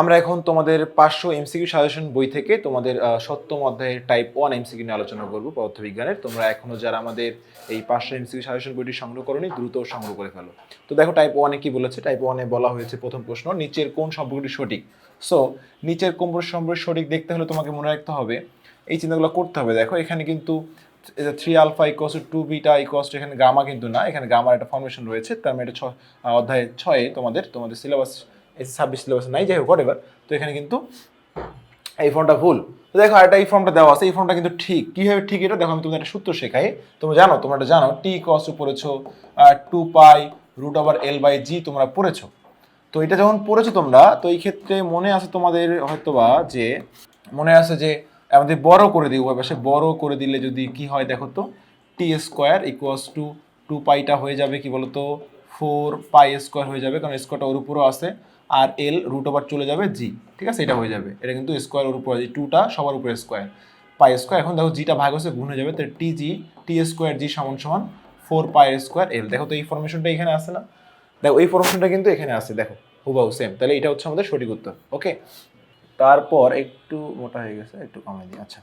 আমরা এখন তোমাদের পাঁচশো এমসিকিউ সাজেশন বই থেকে তোমাদের সপ্তম অধ্যায়ের টাইপ ওয়ান এমসিকিউ নিয়ে আলোচনা করব পদার্থবিজ্ঞানের। তোমরা এখনও যারা আমাদের এই পাঁচশো এমসিকিউ সাজেশন বইটি সংগ্রহ করনি, দ্রুত সংগ্রহ করে ফেলো। তো দেখো টাইপ ওয়ানে কি বলেছে? টাইপ ওয়ানে বলা হয়েছে প্রথম প্রশ্ন, নিচের কোন সম্পর্কটি সঠিক? সো নিচের কোন সম্পর্ক সঠিক দেখতে হলে তোমাকে মনে রাখতে হবে, এই চিন্তাগুলো করতে হবে। দেখো, এখানে কিন্তু three alpha equals two beta equals এখানে গামা কিন্তু না, এখানে গামার একটা ফর্মেশন রয়েছে, তার মানে এটা ছ অধ্যায় ছয়ে তোমাদের তোমাদের সিলেবাস ছাব্বিশ সিলেবাস নাই, যাই হোক এবার তো এখানে কিন্তু এই ফর্মটা ভুল। তো দেখো, একটা এই ফর্মটা দেওয়া আছে, এই ফর্মটা কিন্তু ঠিক। কীভাবে ঠিক এটা? দেখো, আমি তোমাদের একটা সূত্র শেখাই। তোমরা জানো, তোমরা এটা জানো টি কস পড়েছো two pi root over L by G তোমরা পড়েছো। তো এটা যখন পড়েছো তোমরা, তো এই ক্ষেত্রে মনে আছে তোমাদের হয়তোবা যে, মনে আছে যে, আমাদের বড় করে দিই উভয় পাশে, বড় করে দিলে যদি কি হয় দেখো তো T square equals to two পাইটা হয়ে যাবে কি বলতো? ফোর পাই স্কোয়ার হয়ে যাবে, কারণ স্কোয়ারটা ওর উপরও আছে। আর এল রুট ওভার চলে যাবে জি ঠিক আছে? এটা হয়ে যাবে। এটা কিন্তু স্কোয়ার ওর উপর টুটা সবার উপরে স্কোয়ার পাই স্কোয়ার এখন দেখো জিটা ভাগ হচ্ছে গুণ হয়ে যাবে, তাহলে টি জি টি স্কোয়ার জি সমান সমান ফোর পাই স্কোয়ার এল দেখো তো এই ফরমেশনটা এখানে আসে না। দেখো, এই ফরমেশনটা কিন্তু এখানে আসে, দেখো, হুবাহু সেম তাহলে এটা হচ্ছে আমাদের সঠিক উত্তর ওকে তারপর একটু মোটা হয়ে গেছে, একটু কমে দিই আচ্ছা।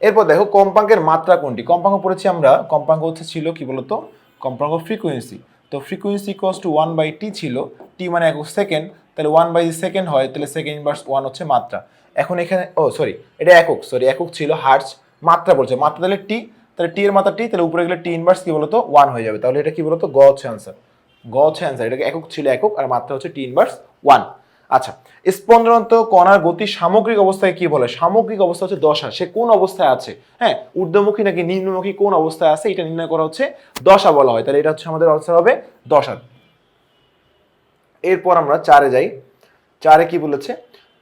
এরপর দেখো, কম্পাঙ্কের মাত্রা কোনটি? কম্পাঙ্ক পড়েছি আমরা, কম্পাঙ্ক হচ্ছে ছিল কি বলতো? কম্পাঙ্ক ফ্রিকোয়েন্সি তো frequency equals to one by T ছিল টি মানে একক সেকেন্ড তাহলে ওয়ান বাই সেকেন্ড হয়, তাহলে সেকেন্ড ইনভার্স ওয়ান হচ্ছে মাত্রা। এখন এখানে, ও সরি এটা একক সরি একক ছিল হার্টস মাত্রা বলছে। মাত্রা তাহলে টি তাহলে টি এর মাত্রা টি তাহলে উপরে গেলে টি ইনভার্স কি বলতো? ওয়ান হয়ে যাবে। তাহলে এটা কি বলতো? গ হচ্ছে অ্যান্সার গ হচ্ছে অ্যান্সার এটাকে একক ছিল একক, আর মাত্রা হচ্ছে টি ইনভার্স ওয়ান আচ্ছা স্পন্দনত কণার গতি সামগ্রিক অবস্থায় কি বলে? সামগ্রিক অবস্থা হচ্ছে দশা। সে কোন অবস্থায় আছে? হ্যাঁ ঊর্ধ্বমুখী নাকি নিম্নমুখী কোন অবস্থায় আছে? এটা নির্ণয় করা হচ্ছে দশা বলা হয়। তাহলে এটা হচ্ছে আমাদের অবস্থা হবে দশা। এরপর আমরা চারে যাই। চারে কি বলেছে?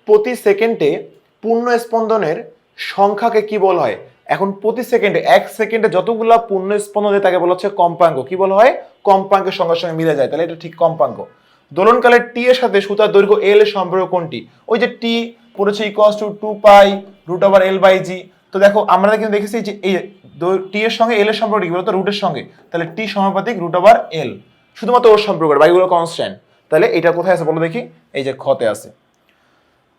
প্রতি সেকেন্ডে পূর্ণ স্পন্দনের সংখ্যাকে কি বলা হয়? এখন প্রতি সেকেন্ডে, এক সেকেন্ডে যতগুলা পূর্ণ স্পন্দন তাকে বলা হচ্ছে কম্পাঙ্ক। কি বলা হয়? কম্পাঙ্কের সঙ্গে সঙ্গে মিলে যায়। তাহলে এটা ঠিক কম্পাঙ্ক। দোলনকালে টি এর সাথে সুতার দৈর্ঘ্য এল এর সম্পর্ক কোনটি? ওই যে টি পড়েছে equals to two pi root over L by G তো দেখো, আমরা কিন্তু দেখেছি যে এই টি এর সঙ্গে এল এর সম্পর্ক কি? বলতো রুটের সঙ্গে। তাহলে টি সমানুপাতিক রুট ওভার এল শুধুমাত্র ওর সম্পর্ক বাইগুলো কনস্ট্যান্ট তাহলে এটা কোথায় আছে বলো দেখি? এই যে খতে আছে।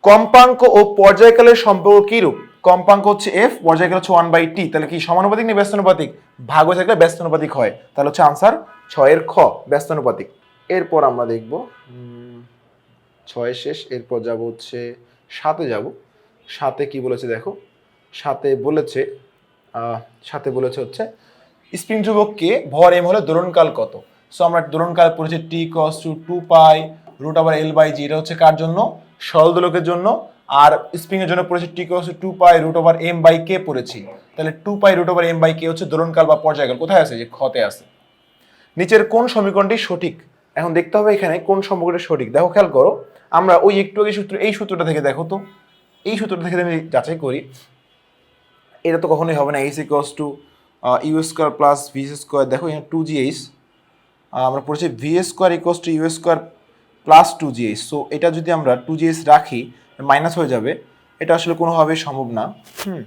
কম্পাঙ্ক ও পর্যায়কালের সম্পর্ক কি রূপ কম্পাঙ্ক হচ্ছে এফ পর্যায়কাল হচ্ছে ওয়ান বাই টি তাহলে কি সমানুপাতিক না ব্যস্তানুপাতিক? ভাগ হয়ে থাকলে ব্যস্তানুপাতিক হয়। তাহলে হচ্ছে আনসার ছয়ের খ, ব্যস্তানুপাতিক। এরপর আমরা দেখব ছয় শেষ, এরপর যাব হচ্ছে সাতে যাব। সাতে কি বলেছে দেখো? সাতে বলেছে সাথে বলেছে হচ্ছে স্প্রিং ধ্রুবককে ভর এম হলে দোলনকাল কত? সো আমরা দোলনকাল পড়েছি T cos to two pi root আবার এল বাই জি এটা হচ্ছে কার জন্য? সরল দোলকের জন্য। আর স্প্রিং এর জন্য পড়েছি T cos two pi root over M by K পড়েছি। তাহলে two pi root over M by K হচ্ছে দোলনকাল বা পর্যায়কাল। কোথায় আছে? যে খতে আছে। নিচের কোন সমীকরণটি সঠিক? এখন দেখতে হবে এখানে কোন সম্পর্কটা সঠিক। দেখো, খেয়াল করো, আমরা ওই একটু আগে সূত্র, এই সূত্রটা থেকে দেখো তো। এই সূত্রটা থেকে আমি যাচাই করি, এটা তো কখনোই হবে না। H equals to U square plus V square দেখো এখানে টু জি এইচ আমরা পড়েছি V square equals to U square plus two G H so এটা যদি আমরা টু জি এইচ রাখি মাইনাস হয়ে যাবে। এটা আসলে কোনোভাবেই সম্ভব না। হুম।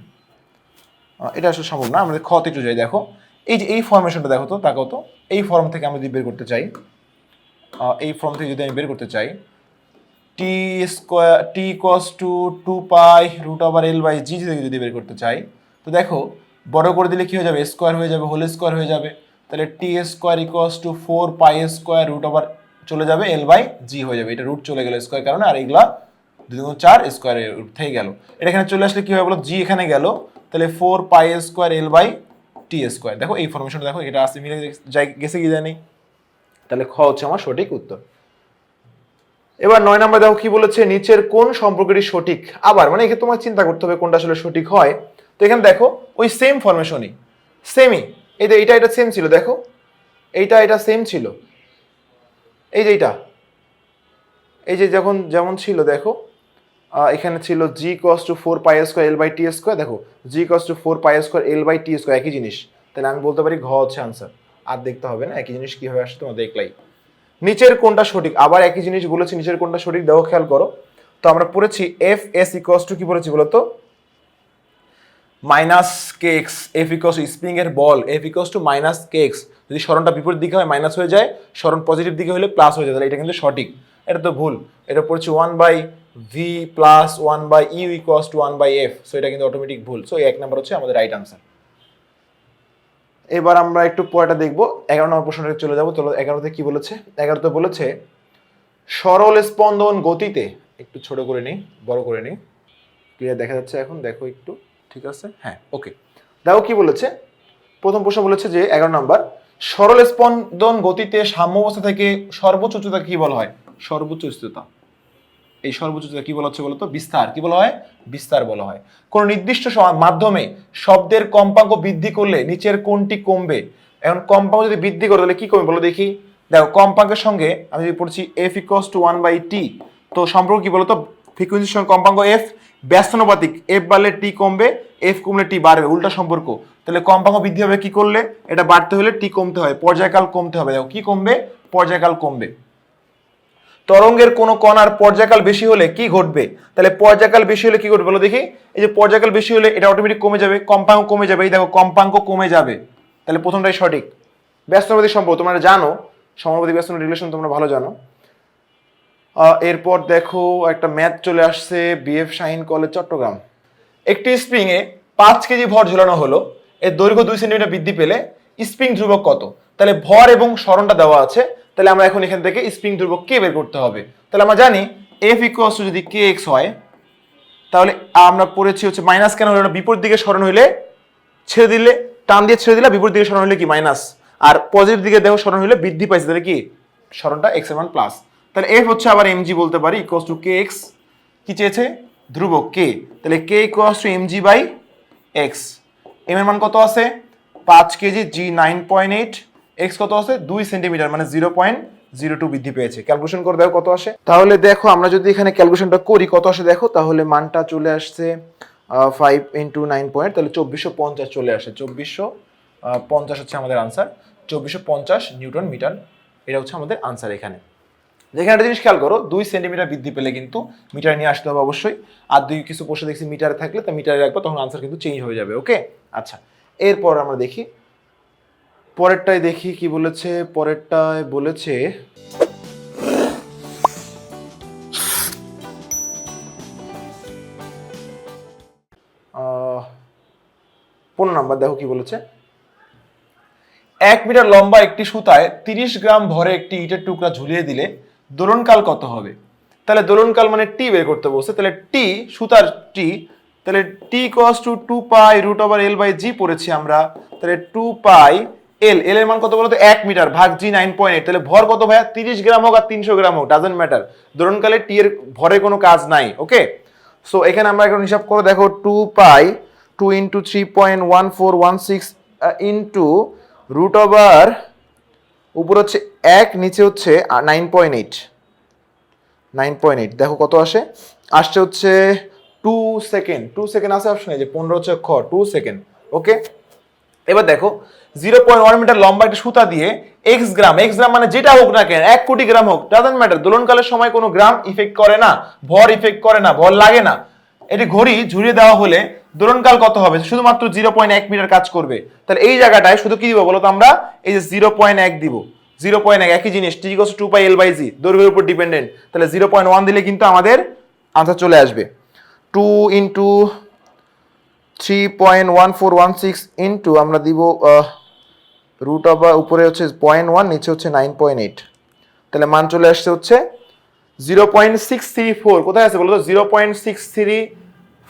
এটা আসলে সম্ভব না। আমাদের খতে একটু যাই দেখো। এই যে এই ফর্মেশনটা দেখো তো, তাকাও তো। এই ফর্ম থেকে আমরা যদি বের করতে চাই এই ফর্ম থেকে যদি আমি বের করতে চাই T square T cos to two pi root over L by G থেকে যদি বের করতে চাই, তো দেখো, বড় করে দিলে কি হয়ে যাবে? স্কোয়ার হয়ে যাবে হোল স্কোয়ার হয়ে যাবে। তাহলে T square equals to four pi square root over চলে যাবে এল বাই জি হয়ে যাবে। এটা রুট চলে গেল স্কোয়ার কারণে আর এগুলা দুই চার স্কোয়ার রুট থেকে গেল। এটা এখানে চলে আসলে কি হবে বলো? জি এখানে গেল। তাহলে four pi square L by T square দেখো এই ফরমেশনটা দেখো, এটা আসতে মিলে গেছে কি জানি? তাহলে খ হচ্ছে আমার সঠিক উত্তর। এবার নয় নম্বর দেখো কি বলেছে? নিচের কোন সম্পর্কটি সঠিক? আবার মানে এখানে তোমার চিন্তা করতে হবে কোনটা আসলে সঠিক হয়। তো এখানে দেখো, ওই সেম ফরমেশনই সেমই এই যে এইটা, এটা সেম ছিল, দেখো। এইটা, এটা সেম ছিল। এই যে এইটা। এই যে যখন, যেমন ছিল, দেখো এখানে ছিল G cos to four pi square L by T square দেখো G cos to four pi square L by T square একই জিনিস। তাহলে আমি বলতে পারি ঘ হচ্ছে আনসার আর দেখতে হবে না, একই জিনিস কীভাবে আসছে তোমার দেখলাই। নিচের কোনটা সঠিক? আবার একই জিনিস বলেছি, নিচের কোনটা সঠিক, দেখো, খেয়াল করো। তো আমরা পড়েছি এফ এস ইকস টু কি বলেছি বলতো? Minus K X F X spring এর বল F X to minus K যদি স্মরণটা বিপরীত দিকে হয় মাইনাস হয়ে যায় স্মরণ পজিটিভ দিকে হলে প্লাস হয়ে যায়, তাহলে এটা কিন্তু সঠিক। এটা তো ভুল। এটা পড়ছে one by V plus one by U equals to one by F so এটা কিন্তু অটোমেটিক ভুল। সো এক নাম্বার হচ্ছে আমাদের রাইট আনসার এবার আমরা একটু পরেটা দেখব। এগারো নম্বর প্রশ্নটা চলে যাব। চলো এগারোতে কি বলেছে? এগারোতে বলেছে, সরল স্পন্দন গতিতে, একটু ছোট করে নিই, বড় করে নিই। ক্লিয়ার দেখা যাচ্ছে এখন? দেখো একটু। ঠিক আছে? হ্যাঁ ওকে দেখো কি বলেছে? প্রথম প্রশ্ন বলেছে যে, এগারো নম্বর সরল স্পন্দন গতিতে সাম্য অবস্থা থেকে সর্বোচ্চ উচ্চতা কি বলা হয়? সর্বোচ্চ উচ্চতা এই সর্বোচ্চ উচ্চতা কি বলা হচ্ছে বলতো? বিস্তার। কি বলা হয়? বিস্তার বলা হয়। কোন নির্দিষ্ট মাধ্যমে শব্দের কম্পাঙ্ক বৃদ্ধি করলে নিচের কোনটি কমবে। এখন কম্পাঙ্ক যদি বৃদ্ধি করে, তাহলে কি কমবে বলো দেখি। দেখো, কম্পাঙ্কের সঙ্গে আমি যদি পড়ছি F equals to one by T তো সম্পর্ক কি বলতো? ফ্রিকুয়েন্সির সঙ্গে কম্পাঙ্ক এফ ব্যস্তানুপাতিক এফ বাড়লে টি কমবে এফ কমলে টি বাড়বে, উল্টা সম্পর্ক। তাহলে কম্পাঙ্ক বৃদ্ধি হবে কি করলে? এটা বাড়তে হলে টি কমতে হয়, পর্যায়কাল কমতে হবে। দেখো, কি কমবে? পর্যায়কাল কমবে। তরঙ্গের কোনো কণার পর্যায়কাল বেশি হলে কি ঘটবে? তাহলে পর্যায়কাল বেশি হলে কি ঘটবে বলো দেখি? এই যে পর্যায়কাল বেশি হলে এটা অটোমেটিক কমে যাবে, কম্পাঙ্ক কমে যাবে। এই দেখো, কম্পাঙ্ক কমে যাবে। তাহলে প্রথমটাই সঠিক। ব্যস্তনবাদী সম্পর্ক, তোমরা জানো, সমানুপাতিক ব্যস্ত রিলেশন তোমরা ভালো জানো। এরপর দেখো একটা ম্যাথ চলে আসছে বিএফ শাহিন কলেজ, চট্টগ্রাম। একটি স্প্রিং এ পাঁচ কেজি ভর ঝুলানো হলো, এর দৈর্ঘ্য দুই সেন্টিমিটার বৃদ্ধি পেলে স্প্রিং ধ্রুবক কত? তাহলে ভর এবং সরণটা দেওয়া আছে, তাহলে আমরা এখন এখান থেকে স্প্রিং ধ্রুবক কে বের করতে হবে? তাহলে আমরা জানি এফ ইকুয়ালস যদি কে এক্স হয়, তাহলে আমরা পড়েছি হচ্ছে মাইনাস কেন হলো না? বিপরীত দিকে সরণ হইলে ছেড়ে দিলে, টান দিয়ে ছেড়ে দিলে বিপরীত দিকে সরণ হলে কি মাইনাস আর পজিটিভ দিকে দেখো সরণ হলে বৃদ্ধি পাইছে, তাহলে কি? সরণটা এক্সের মান প্লাস তাহলে এফ হচ্ছে আবার এমজি বলতে পারি ইকুয়ালস টু কে এক্স কি চেয়েছে? ধ্রুবক কে তাহলে K equals to MG by X M এর মান কত আছে? পাঁচ KG G nine point eight X কত আছে? দুই সেন্টিমিটার মানে জিরো পয়েন্ট জিরো টু বৃদ্ধি পেয়েছে। ক্যালকুলেশন করে দেখো কত আসে। তাহলে দেখো, আমরা যদি এখানে ক্যালকুলেশনটা করি, কত আসে দেখো? তাহলে মানটা চলে আসছে ফাইভ ইন্টু নাইন পয়েন্ট তাহলে চব্বিশশো পঞ্চাশ চলে আসে। চব্বিশশো পঞ্চাশ হচ্ছে আমাদের আনসার চব্বিশশো পঞ্চাশ নিউটন মিটার। এটা হচ্ছে আমাদের আনসার এখানে। যেখানে একটা জিনিস খেয়াল করো, দুই সেন্টিমিটার বৃদ্ধি পেলে কিন্তু মিটারে নিয়ে আসতে হবে অবশ্যই। আর দুই কিছু প্রশ্ন দেখছি মিটারে থাকলে, তা মিটারে রাখব, তখন আনসার কিন্তু চেঞ্জ হয়ে যাবে ওকে আচ্ছা এরপর আমরা দেখি। পরেরটায় দেখি কি বলেছে, পরেরটায় বলেছে পনেরো নাম্বার, দেখো কি বলেছে। এক মিটার লম্বা একটি সুতায় তিরিশ গ্রাম ভরে একটি ইটের টুকরা ঝুলিয়ে দিলে দোলনকাল কত হবে? তাহলে দোলনকাল মানে টি বের করতে বলছে। তাহলে টি সুতার টি তাহলে T cos two two pi root over L by G পড়েছি আমরা। তাহলে টু পাই এল এল এর মান কত বলতো? এক মিটার ভাগ জি নাইন পয়েন্ট তাহলে ভর কত ভাইয়া? তিরিশ গ্রাম হোক আর তিনশো গ্রাম হোক ডাজেন্ট ম্যাটার দোলনকালে টি এর ভরে কোনো কাজ নাই ওকে সো এখানে আমরা এখন হিসাব করে, দেখো two pi two into three point one four one six into root over উপর হচ্ছে এক, নিচে হচ্ছে nine point eight nine point eight দেখো কত আসে? আসছে হচ্ছে টু সেকেন্ড টু সেকেন্ড আসে অপশনে যে পনেরো হচ্ছে খ টু সেকেন্ড ওকে এবার দেখো জিরো পয়েন্ট ওয়ান মিটার লম্বা একটা সুতা দিয়ে এক্স গ্রাম এক্স গ্রাম মানে যেটা হোক না কেন, এক কোটি গ্রাম হোক ডাজেন্ট ম্যাটার দোলনকালের সময় কোনো গ্রাম ইফেক্ট করে না, ভর ইফেক্ট করে না, ভর লাগে না। এটি ঘড়ি ঝুড়িয়ে দেওয়া হলে দোলনকাল কত হবে? শুধুমাত্র জিরো পয়েন্ট এক মিটার কাজ করবে। তাহলে এই জায়গাটায় শুধু কি দিব বলো তো আমরা? এই যে জিরো পয়েন্ট এক দিব। জিরো পয়েন্ট এক, একই জিনিস টি equals two pi L by G দৈর্ঘ্যের উপর ডিপেন্ডেন্ট তাহলে জিরো পয়েন্ট ওয়ান দিলে কিন্তু আমাদের আনসার চলে আসবে। Two into three point one four one six into আমরা দিব রুট অফ উপরে হচ্ছে পয়েন্ট ওয়ান নিচে হচ্ছে নাইন পয়েন্ট এইট তাহলে মান চলে আসছে হচ্ছে zero point six three four কোথায় আছে বলো তো zero point six three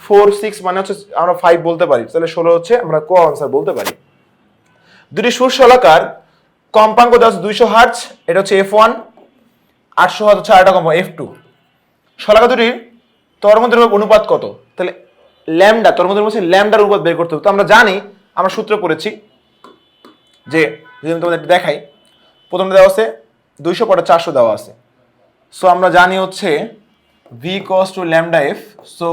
four six মানে হচ্ছে আমরা ফাইভ বলতে পারি। তাহলে ষোলো হচ্ছে আমরা ক আনসার বলতে পারি। দুটি সুশলাকার কম্পাঙ্ক দেওয়া হচ্ছে দুইশো হার্টস এটা হচ্ছে এফ ওয়ান আটশো হার্টস হচ্ছে আরেকটা কম্পাঙ্ক এফ টু শলাকা দুটির তরঙ্গের অনুপাত কত? তাহলে ল্যামডা তরঙ্গের মধ্যে ল্যামডার অনুপাত বের করতে হবে। তো আমরা জানি, আমরা সূত্র পড়েছি যে, যদি আমি তোমাদের দেখাই, প্রথমে দেওয়া আছে, দুইশো পরে চারশো দেওয়া আছে। সো আমরা জানি হচ্ছে V equals to lambda F so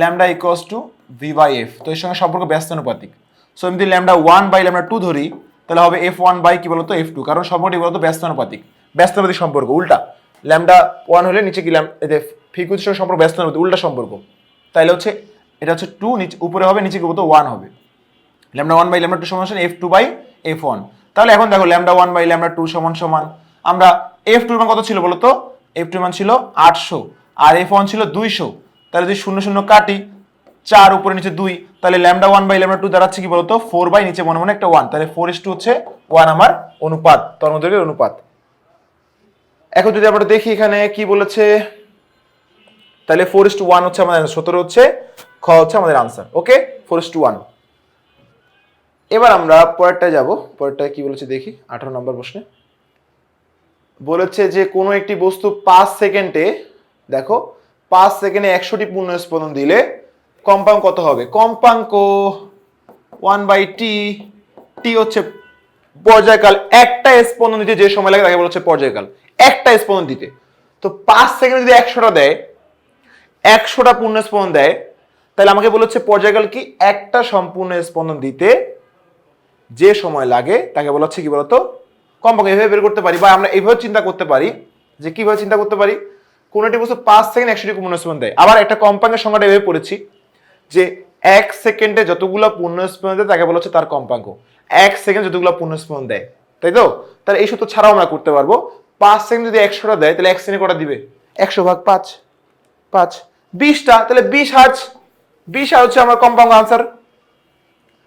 lambda equals to V by F তো এর সঙ্গে সম্পর্ক ব্যস্তানুপাতিক সো আমি যদি lambda one by lambda two ধরি তাহলে হবে এফ ওয়ান বাই কি বলতো? এফ টু কারণ সম্পর্কটি বলতো ব্যস্তানুপাতিক। ব্যস্তানুপাতিক সম্পর্ক, উল্টা। ল্যামডা ওয়ান হলে নিচে কি ল্যাম ফ্রিকুয়েন্সির সঙ্গে সম্পর্ক, ব্যস্তানুপাতিক, উল্টা সম্পর্ক। তাইলে হচ্ছে, এটা হচ্ছে টু নিচে উপরে হবে, নিচে কি বলতো? ওয়ান হবে। Lambda one by lambda two সমান F two by F one তাহলে এখন দেখো lambda one by lambda two সমান সমান। আমরা এফ টুর মান কত ছিল বলতো? এফ টু মান ছিল আটশো। আর এফ ওয়ান ছিল দুইশো। তাহলে যদি শূন্য শূন্য কাটি চার, উপরে নিচে দুই। তাহলে lambda one by lambda two দাঁড়াচ্ছে কি বলতো? ফোর বাই নিচে মনে মনে একটা ওয়ান তাহলে ফোর ইস টু হচ্ছে ওয়ান আমার অনুপাত, তরঙ্গদৈর্ঘ্যের অনুপাত। এখন যদি আমরা দেখি এখানে কি বলেছে, তাহলে ফোর ইস টু ওয়ান হচ্ছে আমাদের সতেরো হচ্ছে খ হচ্ছে আমাদের answer okay four is two one এবার আমরা পরেরটা যাব। পরেরটা কি বলেছে দেখি, আঠারো নম্বর প্রশ্নে। বলেছে যে কোনো একটি বস্তু পাঁচ সেকেন্ডে, দেখো, পাঁচ সেকেন্ডে একশোটি পূর্ণ স্পন্দন দিলে কম্পাঙ্ক কত হবে? কম্পাঙ্ক ওয়ান বাই টি টি হচ্ছে পর্যায়কাল। একটা স্পন্দন দিতে যে সময় লাগে তাকে বলা হচ্ছে পর্যায়কাল। একটা স্পন্দন দিতে। তো পাঁচ সেকেন্ডে যদি একশোটা দেয়, একশোটা পূর্ণ স্পন্দন দেয়, তাহলে আমাকে বলেছে পর্যায়কাল কি? একটা সম্পূর্ণ স্পন্দন দিতে যে সময় লাগে, তাকে বলা হচ্ছে কি বলতো? কম্পাঙ্ক এভাবে বের করতে পারি বা আমরা এইভাবে চিন্তা করতে পারি যে কীভাবে চিন্তা করতে পারি? কোন একটি বস্তু পাঁচ সেকেন্ড একশোটি পূর্ণ স্পন্দন দেয়। আবার একটা কম্পাঙ্কের সংখ্যাটা এভাবে পড়েছি। যে এক সেকেন্ডে যতগুলো পূর্ণ স্পন্দন দেয়, তাকে বলা হচ্ছে তার কম্পাঙ্ক। এক সেকেন্ড যতগুলো পূর্ণ স্পন্দন দেয়, তাই তো? তাহলে এই সূত্র ছাড়াও আমরা করতে পারব। পাঁচ সেকেন্ড যদি একশোটা দেয়, তাহলে এক সেকেন্ডে কটা দিবে? একশো ভাগ পাঁচ। পাঁচ। বিশটা, তাহলে বিশ হাজ বিশ হাজ হচ্ছে আমার কম্পাঙ্ক আনসার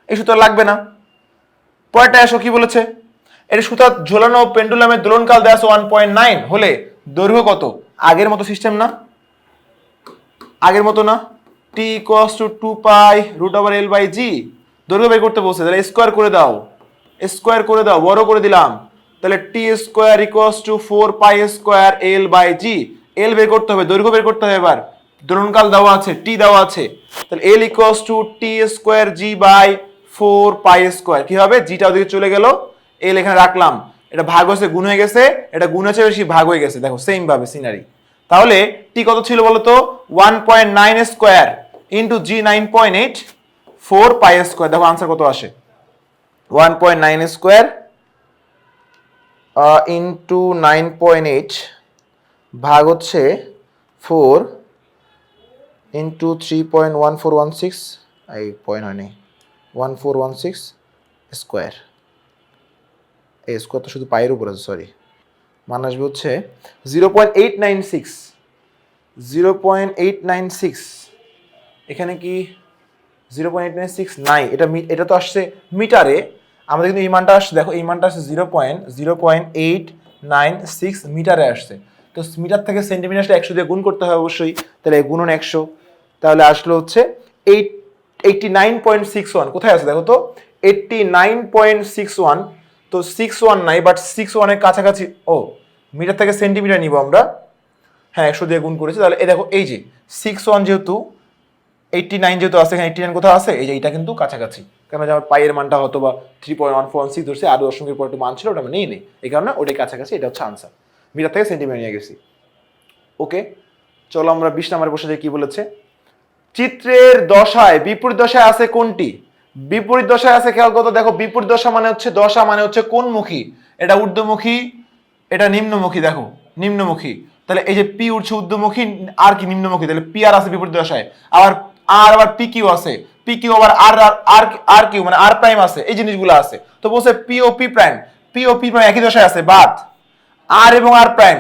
এই সূত্র লাগবে না। পরেরটা আসো, কি বলেছে? এর সুতা ঝোলানো পেন্ডুলামের দোলনকাল দেওয়া আছে ওয়ান পয়েন্ট নাইন হলে দৈর্ঘ্য কত? আগের মতো সিস্টেম না? আগের মতো না? T cos two two pi root over L by G দৈর্ঘ্য বের করতে বলছে, তাহলে স্কোয়ার করে দাও। স্কোয়ার করে দাও, বড় করে দিলাম। তাহলে T square equals to four pi square L by G L বের করতে হবে, দৈর্ঘ্য বের করতে হবে এবার। দোলনকাল দেওয়া আছে টি দেওয়া আছে। তাহলে L equals to T square G by four pi square কি হবে? জিটা ওদিকে চলে গেল। এল এখানে রাখলাম। এটা ভাগ হয়েছে, গুণ হয়ে গেছে। এটা গুণ হয়েছে, বেশি ভাগ হয়ে গেছে। দেখো সেম ভাবে সিনারি তাহলে টি কত ছিল বলতো? One point nine square into G nine point eight four pi square দেখো আনসার কত আসে? One point nine square into nine point eight ভাগ হচ্ছে four into three point one four one six এই পয়েন্ট হয়নি one four one six square এই square তো শুধু পায়ের উপর আছে সরি মান আসবে হচ্ছে zero point eight nine six zero point eight nine six এখানে কি? Zero point eight nine six নাই এটা এটা তো আসছে মিটারে। আমাদের কিন্তু এই মানটা আসছে, দেখো, এই মানটা আসছে zero point zero point eight nine six মিটারে আসছে। তো মিটার থেকে সেন্টিমিটারটা একশো দিয়ে গুণ করতে হবে অবশ্যই, তাহলে গুণন একশো। তাহলে আসলো হচ্ছে eight eighty nine point six one কোথায় আছে, দেখো তো? Eighty nine point six one তো সিক্স ওয়ান নাই বাট সিক্স ওয়ানের কাছাকাছি ও, মিটার থেকে সেন্টিমিটার নিব আমরা। হ্যাঁ একশো দিয়ে গুণ করেছি। তাহলে, এই দেখো, এই যে সিক্স ওয়ান যেহেতু এইটটি নাইন যেহেতু আছে, এখানে এইটটি নাইন কোথাও আছে, এই যে এটা কিন্তু কাছাকাছি। কারণ যে আমার পায়ের মানটা হতো বা three point one four one six ধরছে আরও দশমিকের পর একটু মান ছিল, ওটা আমি নেই নেই। এই কারণে ওটাই কাছাকাছি, এটা হচ্ছে আনসার মিটার থেকে সেন্টিমিটার নিয়ে গেছি। ওকে চলো আমরা বিশ নাম্বারে বসে যাই, কি বলেছে? চিত্রের দশায় বিপরীত দশায় আছে কোনটি? বিপরীত দশায় আছে, খেয়াল কত দেখো বিপরীত দশা মানে হচ্ছে, দশা মানে হচ্ছে কোনমুখী? এটা ঊর্ধ্বমুখী, এটা নিম্নমুখী, দেখো, নিম্নমুখী। তাহলে এই যে পি উঠছে ঊর্ধ্বমুখী, আর কি নিম্নমুখী? তাহলে পি আর আছে বিপরীত দশায়। আবার আর আবার পি কিউ আছে। পি কিউ আবার আর আর আর কিউ মানে আর প্রাইম আছে, এই জিনিসগুলো আছে। তো বলছে পি ও পি প্রাইম পি ও পি প্রাইম একই দশায় আছে, বাদ। আর এবং আর প্রাইম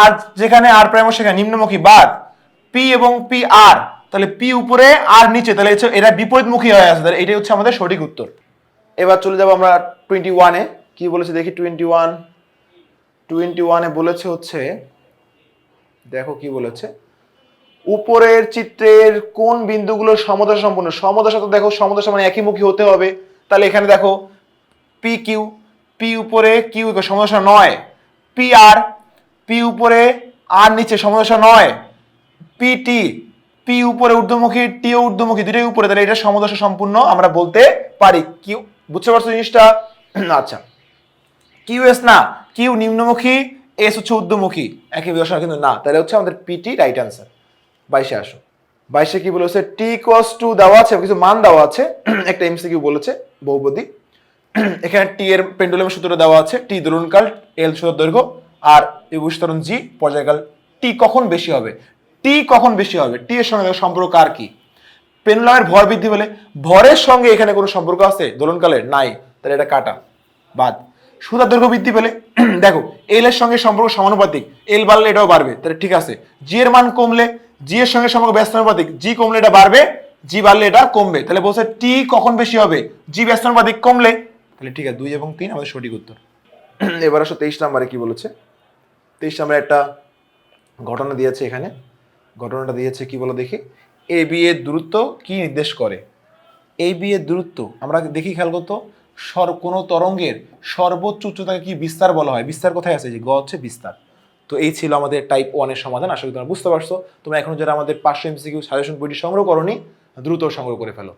আর যেখানে আর প্রাইম সেখানে নিম্নমুখী, বাদ। পি এবং পি আর তাহলে পি উপরে আর নিচে, তাহলে এরা বিপরীতমুখী হয়ে আছে, তাহলে এটাই হচ্ছে আমাদের সঠিক উত্তর। এবার চলে যাব আমরা টোয়েন্টি ওয়ানে কি বলেছে দেখি টোয়েন্টি ওয়ান টোয়েন্টি ওয়ানে বলেছে হচ্ছে, দেখো কি বলেছে। উপরের চিত্রের কোন বিন্দুগুলো সমদশা সম্পূর্ণ সমদশা তো দেখো, সমদশা মানে একই মুখী হতে হবে। তাহলে এখানে দেখো পি কিউ পি উপরে কিউ সমদশা নয়। পি আর পি উপরে আর নিচে সমদশা নয়। পি টি পি উপরে ঊর্ধ্বমুখী টি ঊর্ধ্বমুখী দুটোই উপরে, তাহলে এটা সমদশা সম্পূর্ণ আমরা বলতে পারি। কিউ বুঝতে পারছ জিনিসটা? আচ্ছা। কিউ এস না কিউ নিম্নমুখী এস হচ্ছে ঊর্ধ্বমুখী। একই দশা কিন্তু না। তাহলে হচ্ছে আমাদের পিটি রাইট অ্যান্সার বাইশে আসো। বাইশে কি বলেছে? টি কস টু দেওয়া আছে, কিছু মান দেওয়া আছে। একটা এমসিকিউ বলেছে, বহুপদী। এখানে টি এর পেন্ডুলামের সূত্র দেওয়া আছে টি দোলনকাল এল সূত্র দৈর্ঘ্য, আর এই বিস্তরণ জি পর্যায়কাল টি কখন বেশি হবে? টি কখন বেশি হবে? টি এর সঙ্গে সম্পর্ক আর কি? পেন্ডুলামের ভর বৃদ্ধি হলে ভরের সঙ্গে এখানে কোনো সম্পর্ক আছে? দোলনকালের নাই, তাহলে এটা কাটা, বাদ। সুতার দৈর্ঘ্য বৃদ্ধি পেলে, দেখো এল এর সঙ্গে সম্পর্ক সমানুপাতিক এল বাড়লে এটাও বাড়বে, তাহলে ঠিক আছে। জি এর মান কমলে জি এর সঙ্গে সম্পর্ক ব্যস্তানুপাতিক জি কমলে এটা বাড়বে জি বাড়লে এটা কমবে। তাহলে বলছে টি কখন বেশি হবে? জি ব্যস্তানুপাতিক কমলে। তাহলে ঠিক আছে, দুই এবং তিন আমাদের সঠিক উত্তর। এবার আসো তেইশ নম্বরে কি বলেছে? তেইশ নম্বরে একটা ঘটনা দিয়েছে এখানে। ঘটনাটা দিয়েছে কি বলো দেখি? এ বি এর দূরত্ব কি নির্দেশ করে? এই বি এর দূরত্ব, আমরা দেখি খেয়াল করতো, সর কোনো তরঙ্গের সর্বোচ্চ উচ্চতাকে কি বিস্তার বলা হয়? বিস্তার কোথায় আছে? যে গ হচ্ছে বিস্তার। তো এই ছিল আমাদের টাইপ ওয়ানের সমাধান, আশা করি তোমরা বুঝতে পারছ। তোমরা এখন যারা আমাদের পাঁচশো এমসিকিউ সাজেশন বইটি সংগ্রহ করনি, দ্রুত সংগ্রহ করে ফেলো।